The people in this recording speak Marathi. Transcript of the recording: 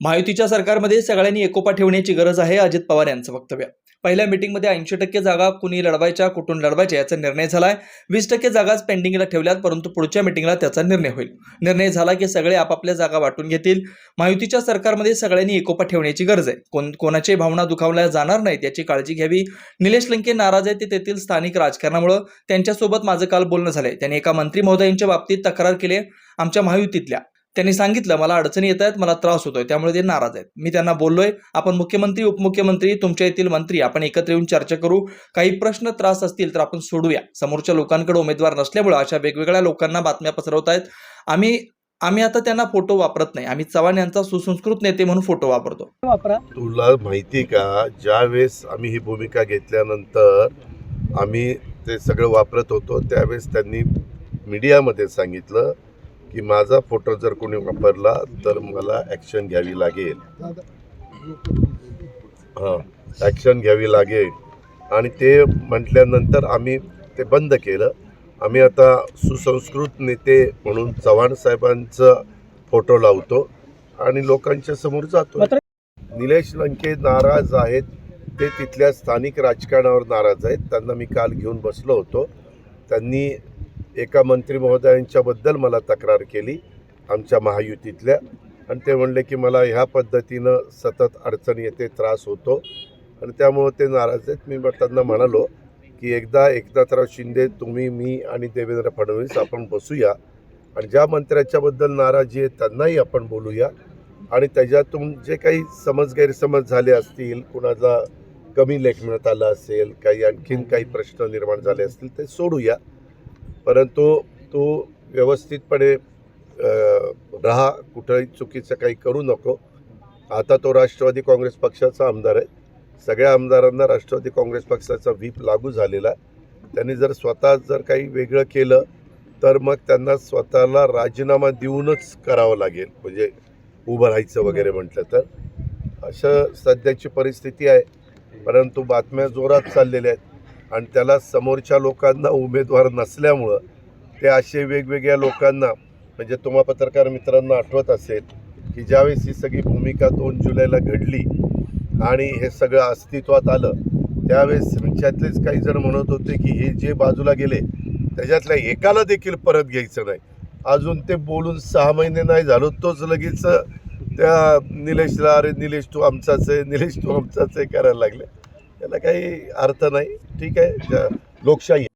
महायुतीच्या सरकारमध्ये सगळ्यांनी एकोपा ठेवण्याची गरज आहे अजित पवार यांचं वक्तव्य. पहिल्या मिटिंगमध्ये ऐंशी टक्के जागा कुणी लढवायच्या कुठून लढवायच्या याचा निर्णय झालाय. वीस टक्के जागाच पेंडिंगला ठेवल्यात परंतु पुढच्या मिटिंगला त्याचा निर्णय होईल. निर्णय झाला की सगळे आपापल्या जागा वाटून घेतील. महायुतीच्या सरकारमध्ये सगळ्यांनी एकोपा ठेवण्याची गरज आहे. कोण कोणाची भावना दुखावल्या जाणार नाहीत याची काळजी घ्यावी. निलेश लंके नाराज आहे ते तेथील स्थानिक राजकारणामुळं. त्यांच्यासोबत माझं काल बोलणं झालंय. त्यांनी एका मंत्री महोदयांच्या बाबतीत तक्रार केली आमच्या महायुतीतल्या त्यांनी सांगितलं मला अडचणी येत आहेत मला त्रास होतोय त्यामुळे ते नाराज आहेत. मी त्यांना बोललोय आपण मुख्यमंत्री उपमुख्यमंत्री तुमच्या येथील मंत्री आपण एकत्र येऊन चर्चा करू. काही प्रश्न त्रास असतील तर आपण सोडूया. समोरच्या लोकांकडे उमेदवार नसल्यामुळे अशा वेगवेगळ्या लोकांना बातम्या पसरवत आहेत आम्ही आम्ही आता त्यांना फोटो वापरत नाही. आम्ही चव्हाण यांचा सुसंस्कृत नेते म्हणून फोटो वापरतो. वापरा. तुला माहिती का ज्या वेळेस आम्ही ही भूमिका घेतल्यानंतर आम्ही ते सगळं वापरत होतो त्यावेळेस त्यांनी मीडियामध्ये सांगितलं की माझा फोटो जर कोणी वापरला तर मला ॲक्शन घ्यावी लागेल. हां ॲक्शन घ्यावी लागेल. आणि ते म्हटल्यानंतर आम्ही ते बंद केलं. आम्ही आता सुसंस्कृत नेते म्हणून चव्हाण साहेबांचं फोटो लावतो आणि लोकांच्या समोर जातो निलेश लंके नाराज आहेत. ते तिथल्या स्थानिक राजकारणावर नाराज आहेत. त्यांना मी काल घेऊन बसलो होतो. त्यांनी एका मंत्री महोदयांच्याबद्दल मला तक्रार केली आमच्या महायुतीतल्या. आणि ते म्हणले की मला ह्या पद्धतीनं सतत अडचण येते त्रास होतो. आणि त्यामुळं ते नाराज आहेत. मी त्यांना म्हणालो की एकदा एकनाथराव शिंदे तुम्ही मी आणि देवेंद्र फडणवीस आपण बसूया. आणि ज्या मंत्र्याच्याबद्दल नाराजी आहे त्यांनाही आपण बोलूया. आणि त्याच्यातून जे काही समज गैरसमज झाले असतील कुणाचा कमी लेख मिळत आला असेल काही आणखीन काही प्रश्न निर्माण झाले असतील ते सोडूया. परंतु तू व्यवस्थितपणे राहा कुठंही चुकीचं काही करू नको. आता तो राष्ट्रवादी काँग्रेस पक्षाचा आमदार आहे. सगळ्या आमदारांना राष्ट्रवादी काँग्रेस पक्षाचा व्हीप लागू झालेला आहे. त्यांनी जर स्वतः जर काही वेगळं केलं तर मग त्यांना स्वतःला राजीनामा देऊनच करावं लागेल. म्हणजे उभं राहायचं वगैरे म्हटलं तर. असं सध्याची परिस्थिती आहे. परंतु बातम्या जोरात चाललेल्या आहेत. आणि त्याला समोरच्या लोकांना उमेदवार नसल्यामुळं ते असे वेगवेगळ्या लोकांना म्हणजे तुम्हा पत्रकार मित्रांना आठवत असेल की ज्यावेळेस ही सगळी भूमिका दोन जुलैला घडली आणि हे सगळं अस्तित्वात आलं त्यावेळेस त्यांच्यातलेच काही जण म्हणत होते की हे जे बाजूला गेले त्याच्यातल्या एकाला देखील परत घ्यायचं नाही. अजून ते बोलून सहा महिने नाही झालो तोच लगेच त्या निलेशला अरे निलेश तू आमचाच आहे निलेश तू आमचाच आहे करायला लागले. त्याला काही अर्थ नाही. ठीक आहे. लोकशाही